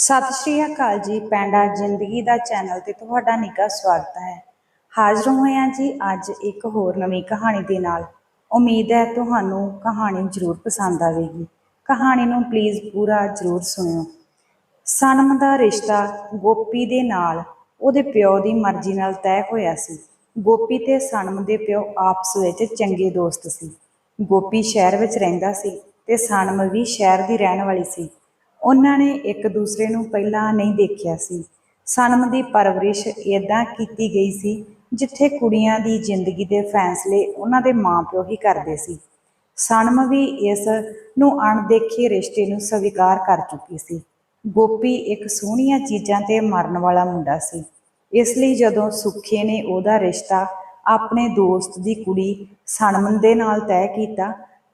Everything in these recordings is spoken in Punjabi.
ਸਤਿ ਸ਼੍ਰੀ ਅਕਾਲ ਜੀ, ਪੈਂਡਾ ਜ਼ਿੰਦਗੀ ਦਾ ਚੈਨਲ ਤੇ ਤੁਹਾਡਾ ਨਿੱਘਾ ਸਵਾਗਤ ਹੈ। ਹਾਜ਼ਰ ਹੋਏ ਜੀ ਅੱਜ ਇੱਕ ਹੋਰ ਨਵੀਂ ਕਹਾਣੀ ਦੇ ਨਾਲ। ਉਮੀਦ ਹੈ ਤੁਹਾਨੂੰ ਕਹਾਣੀ ਜ਼ਰੂਰ ਪਸੰਦ ਆਵੇਗੀ। ਕਹਾਣੀ ਨੂੰ ਪਲੀਜ਼ ਪੂਰਾ ਜ਼ਰੂਰ ਸੁਣਿਓ। ਸਨਮ ਦਾ ਰਿਸ਼ਤਾ ਗੋਪੀ ਦੇ ਨਾਲ ਉਹਦੇ ਪਿਓ ਦੀ ਮਰਜ਼ੀ ਨਾਲ ਤੈਅ ਹੋਇਆ ਸੀ। ਗੋਪੀ ਤੇ ਸਨਮ ਦੇ ਪਿਓ ਆਪਸ ਵਿੱਚ ਚੰਗੇ ਦੋਸਤ ਸੀ। ਗੋਪੀ ਸ਼ਹਿਰ ਵਿੱਚ ਰਹਿੰਦਾ ਸੀ ਤੇ ਸਨਮ ਵੀ ਸ਼ਹਿਰ ਦੀ ਰਹਿਣ ਵਾਲੀ ਸੀ। ਉਹਨਾਂ ਨੇ ਇੱਕ ਦੂਸਰੇ ਨੂੰ ਪਹਿਲਾਂ ਨਹੀਂ ਦੇਖਿਆ ਸੀ। ਸਨਮ ਦੀ ਪਰਵਰਿਸ਼ ਇਦਾਂ ਕੀਤੀ ਗਈ ਸੀ ਜਿੱਥੇ ਕੁੜੀਆਂ ਦੀ ਜ਼ਿੰਦਗੀ ਦੇ ਫੈਸਲੇ ਉਹਨਾਂ ਦੇ ਮਾਪਿਓ ਹੀ ਕਰਦੇ ਸੀ। ਸਨਮ ਵੀ ਇਸ ਨੂੰ ਅਣਦੇਖੇ ਰਿਸ਼ਤੇ ਨੂੰ ਸਵੀਕਾਰ ਕਰ ਚੁੱਕੀ ਸੀ। ਗੋਪੀ ਇੱਕ ਸੋਹਣੀਆਂ ਚੀਜ਼ਾਂ ਤੇ ਮਰਨ ਵਾਲਾ ਮੁੰਡਾ ਸੀ। ਇਸ ਲਈ ਜਦੋਂ ਸੁੱਖੇ ਨੇ ਉਹਦਾ ਰਿਸ਼ਤਾ ਆਪਣੇ ਦੋਸਤ ਦੀ ਕੁੜੀ ਸਨਮਨ ਦੇ ਨਾਲ ਤੈਅ ਕੀਤਾ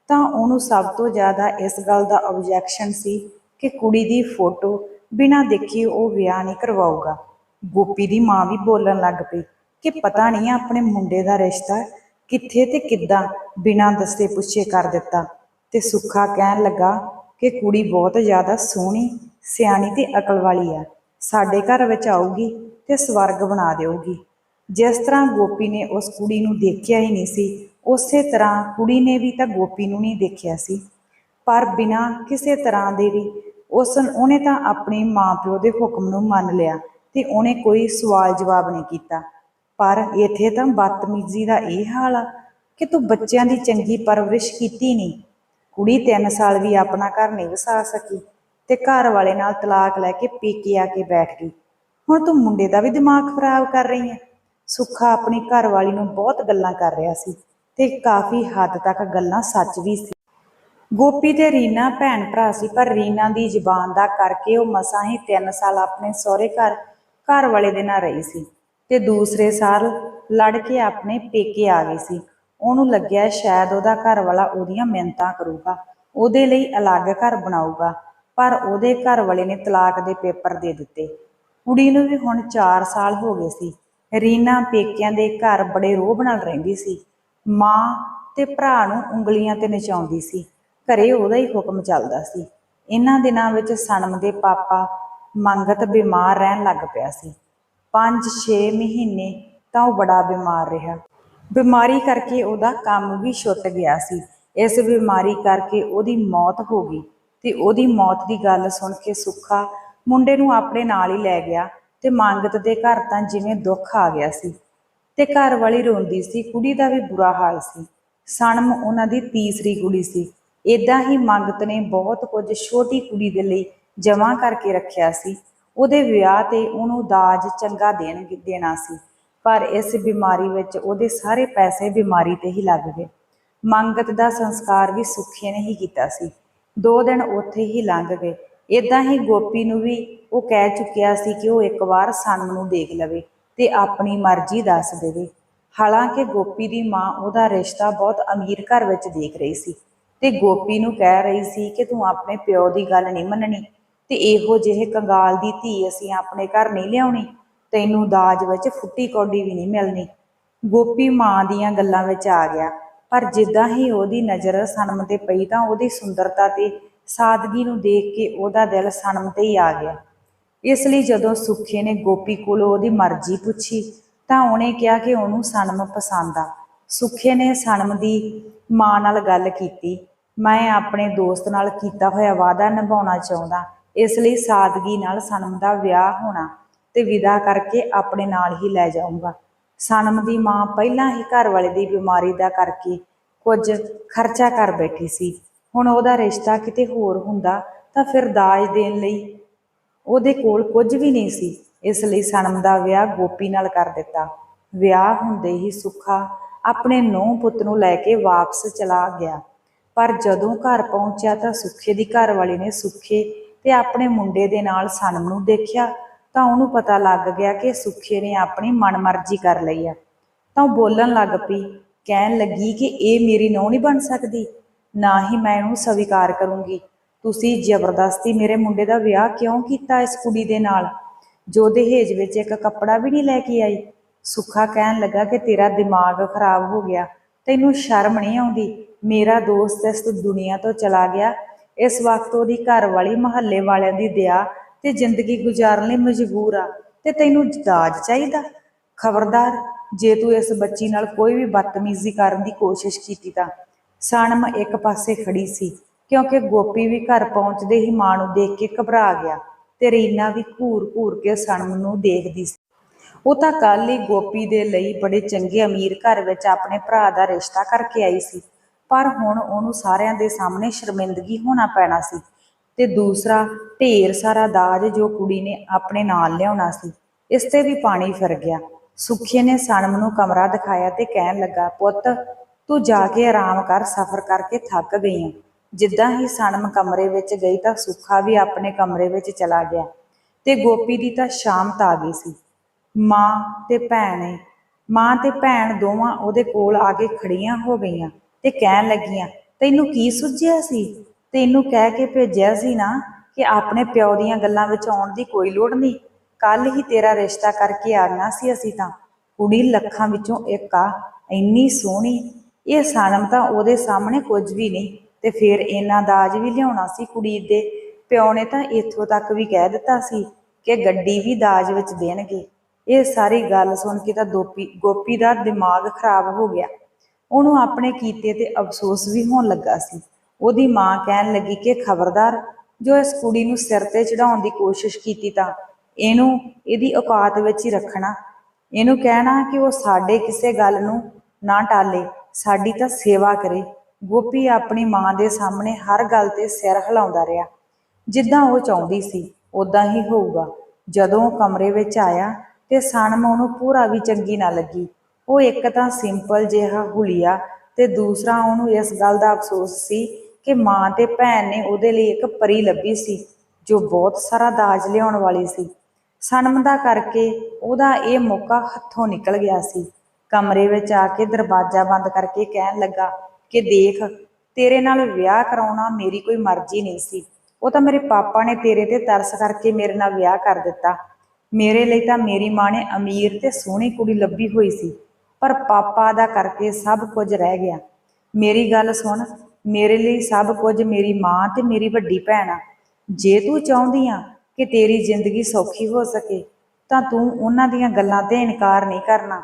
ਤਾਂ ਉਹਨੂੰ ਸਭ ਤੋਂ ਜ਼ਿਆਦਾ ਇਸ ਗੱਲ ਦਾ ਆਬਜੈਕਸ਼ਨ ਸੀ ਕਿ ਕੁੜੀ ਦੀ ਫੋਟੋ ਬਿਨਾਂ ਦੇਖੇ ਉਹ ਵਿਆਹ ਨਹੀਂ ਕਰਵਾਊਗਾ। ਗੋਪੀ ਦੀ ਮਾਂ ਵੀ ਬੋਲਣ ਲੱਗ ਪਈ ਕਿ ਪਤਾ ਨਹੀਂ ਆਪਣੇ ਮੁੰਡੇ ਦਾ ਰਿਸ਼ਤਾ ਕਿੱਥੇ ਤੇ ਕਿੱਦਾਂ ਬਿਨਾਂ ਦੱਸੇ ਪੁੱਛੇ ਕਰ ਦਿੱਤਾ ਤੇ ਸੁੱਖਾ ਕਹਿਣ ਲੱਗਾ ਕਿ ਕੁੜੀ ਬਹੁਤ ਜ਼ਿਆਦਾ ਸੋਹਣੀ, ਸਿਆਣੀ ਤੇ ਅਕਲ ਵਾਲੀ ਆ। ਸਾਡੇ ਘਰ ਵਿੱਚ ਆਊਗੀ ਤੇ ਸਵਰਗ ਬਣਾ ਦੇਊਗੀ। ਜਿਸ ਤਰ੍ਹਾਂ ਗੋਪੀ ਨੇ ਉਸ ਕੁੜੀ ਨੂੰ ਦੇਖਿਆ ਹੀ ਨਹੀਂ ਸੀ, ਉਸੇ ਤਰ੍ਹਾਂ ਕੁੜੀ ਨੇ ਵੀ ਤਾਂ ਗੋਪੀ ਨੂੰ ਨਹੀਂ ਦੇਖਿਆ ਸੀ। ਪਰ ਬਿਨਾਂ ਕਿਸੇ ਤਰ੍ਹਾਂ ਦੇ ਵੀ ਉਸ ਉਹਨੇ ਤਾਂ ਆਪਣੇ ਮਾਪਿਓ ਦੇ ਹੁਕਮ ਨੂੰ ਮੰਨ ਲਿਆ ਤੇ ਉਹਨੇ ਕੋਈ ਸਵਾਲ ਜਵਾਬ ਨਹੀਂ ਕੀਤਾ। ਪਰ ਇੱਥੇ ਤਾਂ ਬਦਤਮੀਜ਼ੀ ਦਾ ਇਹ ਹਾਲ ਆ ਕਿ ਤੂੰ ਬੱਚਿਆਂ ਦੀ ਚੰਗੀ ਪਰਵਰਿਸ਼ ਕੀਤੀ ਨਹੀਂ। ਕੁੜੀ 3 ਸਾਲ ਵੀ ਆਪਣਾ ਘਰ ਨਹੀਂ ਵਸਾ ਸਕੀ ਤੇ ਘਰ ਵਾਲੇ ਨਾਲ ਤਲਾਕ ਲੈ ਕੇ ਪੀਕੇ ਆ ਕੇ ਬੈਠ ਗਈ। ਹੁਣ ਤੂੰ ਮੁੰਡੇ ਦਾ ਵੀ ਦਿਮਾਗ ਖਰਾਬ ਕਰ ਰਹੀ ਹੈ ਸੁੱਖਾ ਆਪਣੀ ਘਰ ਵਾਲੀ ਨੂੰ ਬਹੁਤ ਗੱਲਾਂ ਕਰ ਰਿਹਾ ਸੀ ਤੇ ਕਾਫੀ ਹੱਦ ਤੱਕ ਗੱਲਾਂ ਸੱਚ ਵੀ ਸੀ। ਗੋਪੀ ਤੇ ਰੀਨਾ ਭੈਣ ਭਰਾ ਸੀ, ਪਰ ਰੀਨਾ ਦੀ ਜ਼ੁਬਾਨ ਦਾ ਕਰਕੇ ਉਹ ਮਸਾਂ ਹੀ 3 ਸਾਲ ਆਪਣੇ ਸਹੁਰੇ ਘਰ ਘਰ ਵਾਲੇ ਦੇ ਨਾਲ ਰਹੀ ਸੀ ਤੇ ਦੂਸਰੇ ਸਾਲ ਲੜ ਕੇ ਆਪਣੇ ਪੇਕੇ ਆ ਗਈ ਸੀ। ਉਹਨੂੰ ਲੱਗਿਆ ਸ਼ਾਇਦ ਉਹਦਾ ਘਰ ਵਾਲਾ ਉਹਦੀਆਂ ਮਿਹਨਤਾਂ ਕਰੂਗਾ, ਉਹਦੇ ਲਈ ਅਲੱਗ ਘਰ ਬਣਾਊਗਾ, ਪਰ ਉਹਦੇ ਘਰ ਵਾਲੇ ਨੇ ਤਲਾਕ ਦੇ ਪੇਪਰ ਦੇ ਦਿੱਤੇ। ਕੁੜੀ ਨੂੰ ਵੀ ਹੁਣ 4 ਸਾਲ ਹੋ ਗਏ ਸੀ। ਰੀਨਾ ਪੇਕਿਆਂ ਦੇ ਘਰ ਬੜੇ ਰੋਹ ਨਾਲ ਰਹਿੰਦੀ ਸੀ। ਮਾਂ ਤੇ ਭਰਾ ਨੂੰ ਉਂਗਲੀਆਂ ਤੇ ਨਚਾਉਂਦੀ ਸੀ। ਘਰੇ ਉਹਦਾ ਹੀ ਹੁਕਮ ਚੱਲਦਾ ਸੀ। ਇਹਨਾਂ ਦਿਨਾਂ ਵਿੱਚ ਸਨਮ ਦੇ ਪਾਪਾ ਮੰਗਤ ਬਿਮਾਰ ਰਹਿਣ ਲੱਗ ਪਿਆ ਸੀ। 5-6 ਮਹੀਨੇ ਤਾਂ ਉਹ ਬੜਾ ਬਿਮਾਰ ਰਿਹਾ। ਬਿਮਾਰੀ ਕਰਕੇ ਉਹਦਾ ਕੰਮ ਵੀ ਛੁੱਟ ਗਿਆ ਸੀ। ਇਸ ਬਿਮਾਰੀ ਕਰਕੇ ਉਹਦੀ ਮੌਤ ਹੋ ਗਈ ਤੇ ਉਹਦੀ ਮੌਤ ਦੀ ਗੱਲ ਸੁਣ ਕੇ ਸੁੱਖਾ ਮੁੰਡੇ ਨੂੰ ਆਪਣੇ ਨਾਲ ਹੀ ਲੈ ਗਿਆ ਤੇ ਮੰਗਤ ਦੇ ਘਰ ਤਾਂ ਜਿਵੇਂ ਦੁੱਖ ਆ ਗਿਆ ਸੀ। ਤੇ ਘਰ ਵਾਲੀ ਰੋਂਦੀ ਸੀ, ਕੁੜੀ ਦਾ ਵੀ ਬੁਰਾ ਹਾਲ ਸੀ। ਸਨਮ ਉਹਨਾਂ ਦੀ ਤੀਸਰੀ ਕੁੜੀ ਸੀ। ਇਦਾਂ ਹੀ ਮੰਗਤ ਨੇ ਬਹੁਤ ਕੁਝ ਛੋਟੀ ਕੁੜੀ ਦੇ ਲਈ ਜਮ੍ਹਾਂ ਕਰਕੇ ਰੱਖਿਆ ਸੀ। ਉਹਦੇ ਵਿਆਹ ਤੇ ਉਹਨੂੰ ਦਾਜ ਚੰਗਾ ਦੇਣ ਦੇਣਾ ਸੀ। ਪਰ ਇਸ ਬਿਮਾਰੀ ਵਿੱਚ ਉਹਦੇ ਸਾਰੇ ਪੈਸੇ ਬਿਮਾਰੀ ਤੇ ਹੀ ਲੱਗ ਗਏ। ਮੰਗਤ ਦਾ ਸੰਸਕਾਰ ਵੀ ਸੁੱਖੇ ਨੇ ਹੀ ਕੀਤਾ ਸੀ। ਦੋ ਦਿਨ ਉੱਥੇ ਹੀ ਲੰਘ ਗਏ। ਇਦਾਂ ਹੀ ਗੋਪੀ ਨੂੰ ਵੀ ਉਹ ਕਹਿ ਚੁੱਕਿਆ ਸੀ ਕਿ ਉਹ ਇੱਕ ਵਾਰ ਸਨਮ ਨੂੰ ਦੇਖ ਲਵੇ ਤੇ ਆਪਣੀ ਮਰਜ਼ੀ ਦੱਸ ਦੇਵੇ। ਹਾਲਾਂਕਿ ਗੋਪੀ ਦੀ ਮਾਂ ਉਹਦਾ ਰਿਸ਼ਤਾ ਬਹੁਤ ਅਮੀਰ ਘਰ ਵਿੱਚ ਦੇਖ ਰਹੀ ਸੀ। ਤੇ ਗੋਪੀ ਨੂੰ ਕਹਿ ਰਹੀ ਸੀ ਕਿ ਤੂੰ ਆਪਣੇ ਪਿਓ ਦੀ ਗੱਲ ਨਹੀਂ ਮੰਨਣੀ ਤੇ ਇਹੋ ਜਿਹੇ ਕੰਗਾਲ ਦੀ ਧੀ ਅਸੀਂ ਆਪਣੇ ਘਰ ਨਹੀਂ ਲਿਆਉਣੀ, ਤੈਨੂੰ ਦਾਜ ਵਿੱਚ ਫੁੱਟੀ ਕੌਡੀ ਵੀ ਨਹੀਂ ਮਿਲਣੀ। ਗੋਪੀ ਮਾਂ ਦੀਆਂ ਗੱਲਾਂ ਵਿੱਚ ਆ ਗਿਆ, ਪਰ ਜਿੱਦਾਂ ਹੀ ਉਹਦੀ ਨਜ਼ਰ ਸਨਮ ਤੇ ਪਈ ਤਾਂ ਉਹਦੀ ਸੁੰਦਰਤਾ ਤੇ ਸਾਦਗੀ ਨੂੰ ਦੇਖ ਕੇ ਉਹਦਾ ਦਿਲ ਸਨਮ ਤੇ ਹੀ ਆ ਗਿਆ। ਇਸ ਲਈ ਜਦੋਂ ਸੁੱਖੇ ਨੇ ਗੋਪੀ ਕੋਲੋਂ ਉਹਦੀ ਮਰਜ਼ੀ ਪੁੱਛੀ ਤਾਂ ਉਹਨੇ ਕਿਹਾ ਕਿ ਉਹਨੂੰ ਸਨਮ ਪਸੰਦ ਆ। ਸੁੱਖੇ ਨੇ ਸਨਮ ਦੀ ਮਾਂ ਨਾਲ ਗੱਲ ਕੀਤੀ। ਮੈਂ ਆਪਣੇ ਦੋਸਤ ਨਾਲ ਕੀਤਾ ਹੋਇਆ ਵਾਅਦਾ ਨਿਭਾਉਣਾ ਚਾਹੁੰਦਾ। ਇਸ ਲਈ ਸਾਦਗੀ ਨਾਲ ਸਨਮ ਦਾ ਵਿਆਹ ਹੋਣਾ ਤੇ ਵਿਦਾ ਕਰਕੇ ਆਪਣੇ ਨਾਲ ਹੀ ਲੈ ਜਾਊਂਗਾ। ਸਨਮ ਦੀ ਮਾਂ ਪਹਿਲਾਂ ਹੀ ਘਰ ਵਾਲੇ ਦੀ ਬਿਮਾਰੀ ਦਾ ਕਰਕੇ ਕੁਝ ਖਰਚਾ ਕਰ ਬੈਠੀ ਸੀ। ਹੁਣ ਉਹਦਾ ਰਿਸ਼ਤਾ ਕਿਤੇ ਹੋਰ ਹੁੰਦਾ ਤਾਂ ਫਿਰ ਦਾਜ ਦੇਣ ਲਈ ਉਹਦੇ ਕੋਲ ਕੁਝ ਵੀ ਨਹੀਂ ਸੀ। ਇਸ ਲਈ ਸਨਮ ਦਾ ਵਿਆਹ ਗੋਪੀ ਨਾਲ ਕਰ ਦਿੱਤਾ। ਵਿਆਹ ਹੁੰਦੇ ਹੀ ਸੁੱਖਾ ਆਪਣੇ ਨੂੰਹ ਪੁੱਤ ਨੂੰ ਲੈ ਕੇ ਵਾਪਸ ਚਲਾ ਗਿਆ। ਪਰ ਜਦੋਂ ਘਰ ਪਹੁੰਚਿਆ ਤਾਂ ਸੁੱਖੇ ਦੀ ਘਰ ਵਾਲੀ ਨੇ ਸੁੱਖੇ ਤੇ ਆਪਣੇ ਮੁੰਡੇ ਦੇ ਨਾਲ ਸਨਮ ਨੂੰ ਦੇਖਿਆ ਤਾਂ ਉਹਨੂੰ ਪਤਾ ਲੱਗ ਗਿਆ ਕਿ ਸੁੱਖੇ ਨੇ ਆਪਣੀ ਮਨਮਰਜ਼ੀ ਕਰ ਲਈ ਆ। ਤਾਂ ਉਹ ਬੋਲਣ ਲੱਗ ਪਈ, ਕਹਿਣ ਲੱਗੀ ਕਿ ਇਹ ਮੇਰੀ ਨੂੰਹ ਨਹੀਂ ਬਣ ਸਕਦੀ, ਨਾ ਹੀ ਮੈਂ ਇਹਨੂੰ ਸਵੀਕਾਰ ਕਰੂੰਗੀ। ਤੁਸੀਂ ਜ਼ਬਰਦਸਤੀ ਮੇਰੇ ਮੁੰਡੇ ਦਾ ਵਿਆਹ ਕਿਉਂ ਕੀਤਾ ਇਸ ਕੁੜੀ ਦੇ ਨਾਲ? ਜੋ ਦਹੇਜ ਵਿੱਚ ਇੱਕ ਕੱਪੜਾ ਵੀ ਨਹੀਂ ਲੈ ਕੇ ਆਈ। ਸੁੱਖਾ ਕਹਿਣ ਲੱਗਾ ਕਿ ਤੇਰਾ ਦਿਮਾਗ ਖਰਾਬ ਹੋ ਗਿਆ। ਤੈਨੂੰ ਸ਼ਰਮ ਨਹੀਂ ਆਉਂਦੀ? ਮੇਰਾ ਦੋਸਤ ਇਸ ਦੁਨੀਆ ਤੋਂ ਚਲਾ ਗਿਆ। ਇਸ ਵਕਤ ਉਹਦੀ ਘਰ ਵਾਲੀ ਮਹੱਲੇ ਵਾਲਿਆਂ ਦੀ ਦਇਆ ਤੇ ਜ਼ਿੰਦਗੀ ਗੁਜ਼ਾਰਨ ਲਈ ਮਜਬੂਰ ਆ। ਤੇ ਤੈਨੂੰ ਦਾਜ ਚਾਹੀਦਾ? ਖਬਰਦਾਰ, ਜੇ ਤੂੰ ਇਸ ਬੱਚੀ ਨਾਲ ਕੋਈ ਵੀ ਬਦਤਮੀਜ਼ੀ ਕਰਨ ਦੀ ਕੋਸ਼ਿਸ਼ ਕੀਤੀ ਤਾਂ। ਸਣਮ ਇੱਕ ਪਾਸੇ ਖੜੀ ਸੀ, ਕਿਉਂਕਿ ਗੋਪੀ ਵੀ ਘਰ ਪਹੁੰਚਦੇ ਹੀ ਮਾਂ ਨੂੰ ਦੇਖ ਕੇ ਘਬਰਾ ਗਿਆ। ਤੇ ਰੀਨਾ ਵੀ ਘੂਰ-ਘੂਰ ਕੇ ਸਣਮ ਨੂੰ ਦੇਖਦੀ ਸੀ। ਉਹ ਤਾਂ ਕੱਲ ਹੀ ਗੋਪੀ ਦੇ ਲਈ ਬੜੇ ਚੰਗੇ ਅਮੀਰ ਘਰ ਵਿੱਚ ਆਪਣੇ ਭਰਾ ਦਾ ਰਿਸ਼ਤਾ ਕਰਕੇ ਆਈ ਸੀ। ਪਰ ਹੁਣ ਉਹਨੂੰ ਸਾਰਿਆਂ ਦੇ ਸਾਹਮਣੇ ਸ਼ਰਮਿੰਦਗੀ ਹੋਣਾ ਪੈਣਾ ਸੀ ਤੇ ਦੂਸਰਾ ਢੇਰ ਸਾਰਾ ਦਾਜ ਜੋ ਕੁੜੀ ਨੇ ਆਪਣੇ ਨਾਲ ਲਿਆਉਣਾ ਸੀ, ਇਸ ਤੇ ਵੀ ਪਾਣੀ ਫਿਰ ਗਿਆ। ਸੁਖੀ ਨੇ ਸਨਮ ਨੂੰ ਕਮਰਾ ਦਿਖਾਇਆ ਤੇ ਕਹਿਣ ਲੱਗਾ, ਪੁੱਤ, ਤੂੰ ਜਾ ਕੇ ਆਰਾਮ ਕਰ, ਸਫ਼ਰ ਕਰਕੇ ਥੱਕ ਗਈ ਆਂ। ਜਿੱਦਾਂ ਹੀ ਸਨਮ ਕਮਰੇ ਵਿੱਚ ਗਈ ਤਾਂ ਸੁੱਖਾ ਵੀ ਆਪਣੇ ਕਮਰੇ ਵਿੱਚ ਚਲਾ ਗਿਆ ਤੇ ਗੋਪੀ ਦੀ ਤਾਂ ਸ਼ਾਮ ਤਾਂ ਆ ਗਈ ਸੀ। ਮਾਂ ਤੇ ਭੈਣ ਏ। ਮਾਂ ਤੇ ਭੈਣ ਦੋਵਾਂ ਉਹਦੇ ਕੋਲ ਆ ਕੇ ਖੜੀਆਂ ਹੋ ਗਈਆਂ ਤੇ ਕਹਿਣ ਲੱਗੀਆਂ, ਤੈਨੂੰ ਕੀ ਸੁੱਝਿਆ ਸੀ? ਤੈਨੂੰ ਕਹਿ ਕੇ ਭੇਜਿਆ ਸੀ ਨਾ ਕਿ ਆਪਣੇ ਪਿਓ ਦੀਆਂ ਗੱਲਾਂ ਵਿੱਚ ਆਉਣ ਦੀ ਕੋਈ ਲੋੜ ਨਹੀਂ। ਕੱਲ ਹੀ ਤੇਰਾ ਰਿਸ਼ਤਾ ਕਰਕੇ ਆਣਾ ਸੀ ਅਸੀਂ ਤਾਂ। ਕੁੜੀ ਲੱਖਾਂ ਵਿੱਚੋਂ ਇੱਕ ਆ, ਇੰਨੀ ਸੋਹਣੀ। ਇਹ ਸਨਮ ਤਾਂ ਉਹਦੇ ਸਾਹਮਣੇ ਕੁਝ ਵੀ ਨਹੀਂ ਤੇ ਫਿਰ ਇਹਨਾਂ ਦਾਜ ਵੀ ਲਿਆਉਣਾ ਸੀ ਕੁੜੀ ਦੇ। ਪਿਓ ਨੇ ਤਾਂ ਇੱਥੋਂ ਤੱਕ ਵੀ ਕਹਿ ਦਿੱਤਾ ਸੀ ਕਿ ਗੱਡੀ ਵੀ ਦਾਜ ਵਿੱਚ ਦੇਣਗੇ। ਇਹ ਸਾਰੀ ਗੱਲ ਸੁਣ ਕੇ ਤਾਂ ਦੋਪੀ ਗੋਪੀ ਦਾ ਦਿਮਾਗ ਖਰਾਬ ਹੋ ਗਿਆ। ਉਹਨੂੰ ਆਪਣੇ ਕੀਤੇ ਤੇ ਅਫਸੋਸ ਵੀ ਹੋਣ ਲੱਗਾ ਸੀ। ਉਹਦੀ ਮਾਂ ਕਹਿਣ ਲੱਗੀ ਕਿ ਖਬਰਦਾਰ, ਜੋ ਇਸ ਕੁੜੀ ਨੂੰ ਸਿਰ ਤੇ ਚੜਾਉਣ ਦੀ ਕੋਸ਼ਿਸ਼ ਕੀਤੀ ਤਾਂ ਇਹਨੂੰ ਇਹਦੀ ਔਕਾਤ ਵਿੱਚ ਹੀ ਰੱਖਣਾ। ਇਹਨੂੰ ਕਹਿਣਾ ਕਿ ਉਹ ਸਾਡੇ ਕਿਸੇ ਗੱਲ ਨੂੰ ਨਾ ਟਾਲੇ, ਸਾਡੀ ਤਾਂ ਸੇਵਾ ਕਰੇ। ਗੋਪੀ ਆਪਣੀ ਮਾਂ ਦੇ ਸਾਹਮਣੇ ਹਰ ਗੱਲ ਤੇ ਸਿਰ ਹਿਲਾਉਂਦਾ ਰਿਹਾ। ਜਿੱਦਾਂ ਉਹ ਚਾਹੁੰਦੀ ਸੀ ਉਦਾਂ ਹੀ ਹੋਊਗਾ। ਜਦੋਂ ਉਹ ਕਮਰੇ ਵਿੱਚ ਆਇਆ ਤੇ ਸਨਮ ਉਹਨੂੰ ਪੂਰਾ ਵੀ ਚੰਗੀ ਨਾ ਲੱਗੀ। ਉਹ ਇੱਕ ਤਾਂ ਸਿੰਪਲ ਜਿਹਾ ਹੁਲੀਆ ਤੇ ਦੂਸਰਾ ਉਹਨੂੰ ਇਸ ਗੱਲ ਦਾ ਅਫਸੋਸ ਸੀ ਕਿ ਮਾਂ ਤੇ ਭੈਣ ਨੇ ਉਹਦੇ ਲਈ ਇੱਕ ਪਰੀ ਲੱਭੀ ਸੀ, ਜੋ ਬਹੁਤ ਸਾਰਾ ਦਾਜ ਲਿਆਉਣ ਵਾਲੀ ਸੀ। ਸਨਮ ਦਾ ਕਰਕੇ ਉਹਦਾ ਇਹ ਮੌਕਾ ਹੱਥੋਂ ਨਿਕਲ ਗਿਆ ਸੀ। ਕਮਰੇ ਵਿੱਚ ਆ ਕੇ ਦਰਵਾਜ਼ਾ ਬੰਦ ਕਰਕੇ ਕਹਿਣ ਲੱਗਾ ਕਿ ਦੇਖ, ਤੇਰੇ ਨਾਲ ਵਿਆਹ ਕਰਾਉਣਾ ਮੇਰੀ ਕੋਈ ਮਰਜ਼ੀ ਨਹੀਂ ਸੀ। ਉਹ ਤਾਂ ਮੇਰੇ ਪਾਪਾ ਨੇ ਤੇਰੇ ਤੇ ਤਰਸ ਕਰਕੇ ਮੇਰੇ ਨਾਲ ਵਿਆਹ ਕਰ ਦਿੱਤਾ। ਮੇਰੇ ਲਈ ਤਾਂ ਮੇਰੀ ਮਾਂ ਨੇ ਅਮੀਰ ਤੇ ਸੋਹਣੀ ਕੁੜੀ ਲੱਭੀ ਹੋਈ ਸੀ, ਪਰ ਪਾਪਾ ਦਾ ਕਰਕੇ ਸਭ ਕੁਝ ਰਹਿ ਗਿਆ। ਮੇਰੀ ਗੱਲ ਸੁਣ, ਮੇਰੇ ਲਈ ਸਭ ਕੁਝ ਮੇਰੀ ਮਾਂ ਤੇ ਮੇਰੀ ਵੱਡੀ ਭੈਣ ਆ। ਜੇ ਤੂੰ ਚਾਹੁੰਦੀ ਆ ਕਿ ਤੇਰੀ ਜ਼ਿੰਦਗੀ ਸੌਖੀ ਹੋ ਸਕੇ, ਤਾਂ ਤੂੰ ਉਹਨਾਂ ਦੀਆਂ ਗੱਲਾਂ ਤੇ ਇਨਕਾਰ ਨਹੀਂ ਕਰਨਾ।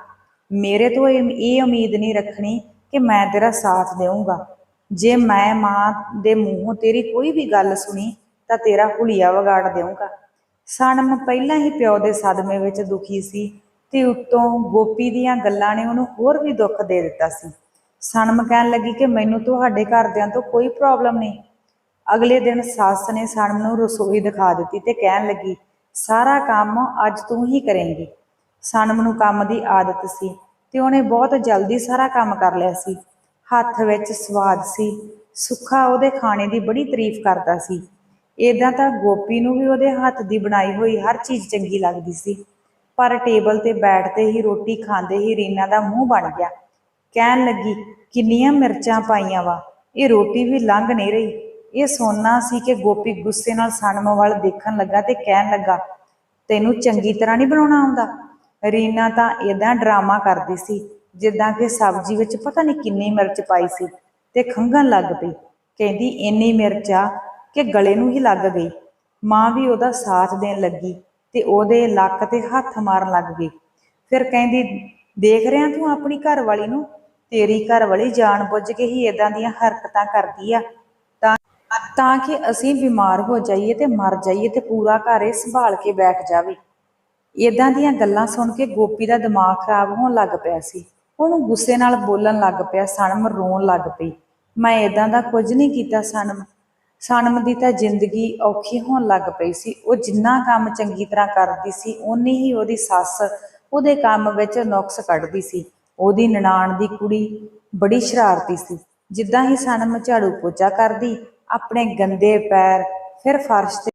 ਮੇਰੇ ਤੋਂ ਇਹ ਉਮੀਦ ਨਹੀਂ ਰੱਖਣੀ ਕਿ ਮੈਂ ਤੇਰਾ ਸਾਥ ਦੇਵਾਂਗਾ ਜੇ ਮੈਂ ਮਾਂ ਦੇ ਮੂੰਹੋਂ ਤੇਰੀ ਕੋਈ ਵੀ ਗੱਲ ਸੁਣੀ, ਤਾਂ ਤੇਰਾ ਹੁਲੀਆ ਵਿਗਾੜ ਦੇਵਾਂਗਾ ਸਨਮ ਪਹਿਲਾਂ ਹੀ ਪਿਓ ਦੇ ਸਦਮੇ ਵਿੱਚ ਦੁਖੀ ਸੀ ਤੇ ਉੱਤੋਂ ਗੋਪੀ ਦੀਆਂ ਗੱਲਾਂ ਨੇ ਉਹਨੂੰ ਹੋਰ ਵੀ ਦੁੱਖ ਦੇ ਦਿੱਤਾ ਸੀ। ਸਨਮ ਕਹਿਣ ਲੱਗੀ ਕਿ ਮੈਨੂੰ ਤੁਹਾਡੇ ਘਰਦਿਆਂ ਤੋਂ ਕੋਈ ਪ੍ਰੋਬਲਮ ਨਹੀਂ। ਅਗਲੇ ਦਿਨ ਸੱਸ ਨੇ ਸਨਮ ਨੂੰ ਰਸੋਈ ਦਿਖਾ ਦਿੱਤੀ ਤੇ ਕਹਿਣ ਲੱਗੀ, ਸਾਰਾ ਕੰਮ ਅੱਜ ਤੂੰ ਹੀ ਕਰੇਂਗੀ। ਸਨਮ ਨੂੰ ਕੰਮ ਦੀ ਆਦਤ ਸੀ ਤੇ ਉਹਨੇ ਬਹੁਤ ਜਲਦੀ ਸਾਰਾ ਕੰਮ ਕਰ ਲਿਆ ਸੀ। ਹੱਥ ਵਿੱਚ ਸਵਾਦ ਸੀ। ਸੁੱਖਾ ਉਹਦੇ ਖਾਣੇ ਦੀ ਬੜੀ ਤਾਰੀਫ ਕਰਦਾ ਸੀ। ਏਦਾਂ ਤਾਂ ਗੋਪੀ ਨੂੰ ਵੀ ਉਹਦੇ ਹੱਥ ਦੀ ਬਣਾਈ ਹੋਈ ਹਰ ਚੀਜ਼ ਚੰਗੀ ਲੱਗਦੀ ਸੀ, ਪਰ ਟੇਬਲ ਤੇ ਬੈਠਦੇ ਹੀ ਰੋਟੀ ਖਾਂਦੇ ਹੀ ਰੀਨਾ ਦਾ ਮੂੰਹ ਬਣ ਗਿਆ। ਕਹਿਣ ਲੱਗੀ, ਕਿੰਨੀਆਂ ਮਿਰਚਾਂ ਪਾਈਆਂ ਵਾ, ਇਹ ਰੋਟੀ ਵੀ ਲੰਘ ਨਹੀਂ ਰਹੀ। ਇਹ ਸੋਨਾ ਸੀ ਕਿ ਗੋਪੀ ਗੁੱਸੇ ਨਾਲ ਸਨਮ ਵੱਲ ਦੇਖਣ ਲੱਗਾ ਤੇ ਕਹਿਣ ਲੱਗਾ, ਤੈਨੂੰ ਚੰਗੀ ਤਰ੍ਹਾਂ ਨਹੀਂ ਬਣਾਉਣਾ ਆਉਂਦਾ? ਰੀਨਾ ਤਾਂ ਏਦਾਂ ਡਰਾਮਾ ਕਰਦੀ ਸੀ, ਜਿੱਦਾਂ ਕਿ ਸਬਜ਼ੀ ਵਿੱਚ ਪਤਾ ਨਹੀਂ ਕਿੰਨੀ ਮਿਰਚ ਪਾਈ ਸੀ ਤੇ ਖੰਘਣ ਲੱਗ ਪਈ। ਕਹਿੰਦੀ, ਇੰਨੀ ਮਿਰਚ ਆ ਕਿ ਗਲੇ ਨੂੰ ਹੀ ਲੱਗ ਗਈ। ਮਾਂ ਵੀ ਉਹਦਾ ਸਾਥ ਦੇਣ ਲੱਗੀ ਤੇ ਉਹਦੇ ਲੱਕ ਤੇ ਹੱਥ ਮਾਰਨ ਲੱਗ ਗਈ। ਫਿਰ ਕਹਿੰਦੀ, ਦੇਖ ਰਿਆਂ ਤੂੰ ਆਪਣੀ ਘਰ ਵਾਲੀ ਨੂੰ? ਤੇਰੀ ਘਰ ਵਾਲੀ ਜਾਣ ਬੁੱਝ ਕੇ ਹੀ ਇਦਾਂ ਦੀਆਂ ਹਰਕਤਾਂ ਕਰਦੀ ਆ। ਤਾਂ ਤਾਂ ਕਿ ਅਸੀਂ ਬਿਮਾਰ ਹੋ ਜਾਈਏ ਤੇ ਮਰ ਜਾਈਏ ਤੇ ਪੂਰਾ ਘਰ ਇਹ ਸੰਭਾਲ ਕੇ ਬੈਠ ਜਾਵੇ। ਇਦਾਂ ਦੀਆਂ ਗੱਲਾਂ ਸੁਣ ਕੇ ਗੋਪੀ ਦਾ ਦਿਮਾਗ ਖਰਾਬ ਹੋਣ ਲੱਗ ਪਿਆ ਸੀ। ਉਹਨੂੰ ਗੁੱਸੇ ਨਾਲ ਬੋਲਣ ਲੱਗ ਪਿਆ ਸਨਮ ਰੋਣ ਲੱਗ ਪਈ। ਮੈਂ ਇਦਾਂ ਦਾ ਕੁਝ ਨਹੀਂ ਕੀਤਾ ਸਨਮ ਸਨਮ ਦੀ ਤਾਂ ਜ਼ਿੰਦਗੀ ਔਖੀ ਹੋਣ ਲੱਗ ਪਈ ਸੀ। ਉਹ ਜਿੰਨਾ ਕੰਮ ਚੰਗੀ ਤਰ੍ਹਾਂ ਕਰਦੀ ਸੀ, ਓਨੀ ਹੀ ਉਹਦੀ ਸੱਸ ਉਹਦੇ ਕੰਮ ਵਿੱਚ ਨੁਕਸ ਕੱਢਦੀ ਸੀ। ਉਹਦੀ ਨਨਾਣ ਦੀ ਕੁੜੀ ਬੜੀ ਸ਼ਰਾਰਤੀ ਸੀ। ਜਿੱਦਾਂ ਹੀ ਸਨਮ ਝਾੜੂ ਪੋਚਾ ਕਰਦੀ, ਆਪਣੇ ਗੰਦੇ ਪੈਰ ਫਿਰ ਫਰਸ਼ ਤੇ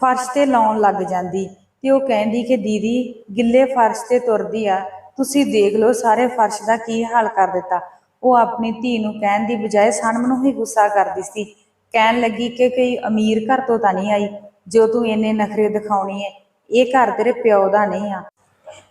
ਫਰਸ਼ ਤੇ ਲਾਉਣ ਲੱਗ ਜਾਂਦੀ ਤੇ ਉਹ ਕਹਿੰਦੀ ਕਿ ਦੀਦੀ, ਗਿੱਲੇ ਫਰਸ਼ ਤੇ ਤੁਰਦੀ ਆ। ਤੁਸੀਂ ਦੇਖ ਲਓ ਸਾਰੇ ਫਰਸ਼ ਦਾ ਕੀ ਹਾਲ ਕਰ ਦਿੱਤਾ। ਉਹ ਆਪਣੀ ਧੀ ਨੂੰ ਕਹਿਣ ਦੀ ਬਜਾਏ ਸਨਮ ਨੂੰ ਹੀ ਗੁੱਸਾ ਕਰਦੀ ਸੀ। ਕਹਿਣ ਲੱਗੀ ਕਿ ਕੋਈ ਅਮੀਰ ਘਰ ਤੋਂ ਤਾਂ ਨਹੀਂ ਆਈ, ਜੋ ਤੂੰ ਇੰਨੇ ਨਖਰੇ ਦਿਖਾਉਣੀ ਹੈ ਇਹ ਘਰ ਤੇਰੇ ਪਿਓ ਦਾ ਨਹੀਂ ਆ।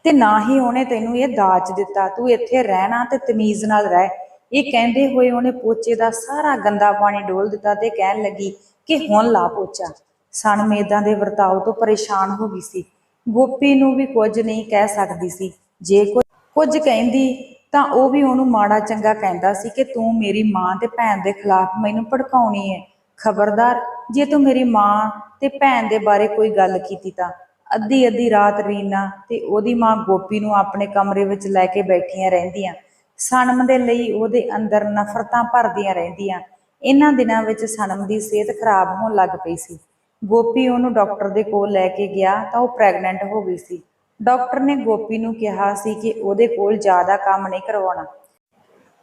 ਤੇ ਨਾ ਹੀ ਉਹਨੇ ਤੈਨੂੰ ਇਹ ਦਾਜ ਦਿੱਤਾ, ਤੂੰ ਇੱਥੇ ਰਹਿਣਾ ਤੇ ਤਮੀਜ਼ ਨਾਲ ਰਹਿ। ਇਹ ਕਹਿੰਦੇ ਹੋਏ ਉਹਨੇ ਪੋਚੇ ਦਾ ਸਾਰਾ ਗੰਦਾ ਪਾਣੀ ਡੋਲ ਦਿੱਤਾ ਤੇ ਕਹਿਣ ਲੱਗੀ ਕਿ ਹੁਣ ਲਾ ਪੋਚਾ। ਸਨਮ ਮੇਦਾਂ ਦੇ ਵਰਤਾਓ ਤੋਂ ਪਰੇਸ਼ਾਨ ਹੋ ਗਈ ਸੀ। ਗੋਪੀ ਨੂੰ ਵੀ ਕੁਝ ਨਹੀਂ ਕਹਿ ਸਕਦੀ ਸੀ। ਜੇ ਕੁਝ ਕੁਝ ਕਹਿੰਦੀ ਤਾਂ ਉਹ ਵੀ ਉਹਨੂੰ ਮਾੜਾ ਚੰਗਾ ਕਹਿੰਦਾ ਸੀ ਕਿ ਤੂੰ ਮੇਰੀ ਮਾਂ ਤੇ ਭੈਣ ਦੇ ਖਿਲਾਫ ਮੈਨੂੰ ਭੜਕਾਉਣੀ ਹੈ ਖਬਰਦਾਰ, ਜੇ ਤੂੰ ਮੇਰੀ ਮਾਂ ਤੇ ਭੈਣ ਦੇ ਬਾਰੇ ਕੋਈ ਗੱਲ ਕੀਤੀ ਤਾਂ? ਅੱਧੀ ਅੱਧੀ ਰਾਤ ਰੀਨਾ ਤੇ ਉਹਦੀ ਮਾਂ ਗੋਪੀ ਨੂੰ ਆਪਣੇ ਕਮਰੇ ਵਿੱਚ ਲੈ ਕੇ ਬੈਠੀਆਂ ਰਹਿੰਦੀਆਂ। ਸਨਮ ਦੇ ਲਈ ਉਹਦੇ ਅੰਦਰ ਨਫ਼ਰਤਾਂ ਭਰਦੀਆਂ ਰਹਿੰਦੀਆਂ। ਇਹਨਾਂ ਦਿਨਾਂ ਵਿੱਚ ਸਨਮ ਦੀ ਸਿਹਤ ਖਰਾਬ ਹੋਣ ਲੱਗ ਪਈ ਸੀ। ਗੋਪੀ ਉਹਨੂੰ ਡਾਕਟਰ ਦੇ ਕੋਲ ਲੈ ਕੇ ਗਿਆ ਤਾਂ ਉਹ ਪ੍ਰੈਗਨੈਂਟ ਹੋ ਗਈ ਸੀ। ਡਾਕਟਰ ਨੇ ਗੋਪੀ ਨੂੰ ਕਿਹਾ ਸੀ ਕਿ ਉਹਦੇ ਕੋਲ ਜ਼ਿਆਦਾ ਕੰਮ ਨਹੀਂ ਕਰਵਾਉਣਾ।